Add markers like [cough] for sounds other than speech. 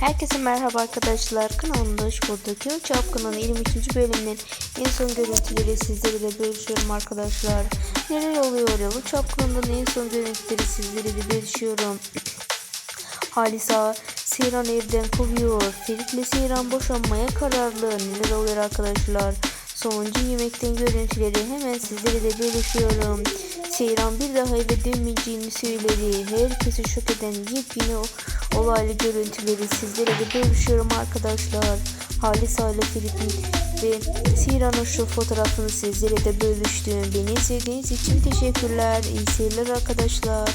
Herkese merhaba arkadaşlar. Kanalımda hoş bulduk. Yıl Çapkın'ın 23. bölümünün en son görüntüleri sizlerle bölüşüyorum arkadaşlar. [clears throat] Neler oluyor Yalı Çapkın'ın en son görüntüleri sizlerle bölüşüyorum. Halisa Seyran evden kovuyor. Ferit'le Seyran boşanmaya kararlı. Neler oluyor arkadaşlar? Sonuncu yemekten görüntüleri hemen sizlere de bölüşüyorum. Seyran bir daha eve dönmeyeceğini söyledi. Herkesi şok eden yepyeni olaylı görüntüleri sizlere de bölüşüyorum arkadaşlar. Halisa ile Ferit'in ve Seyran'ın şu fotoğrafını sizlere de bölüştüm. Beni izlediğiniz için teşekkürler. İyi seyirler arkadaşlar.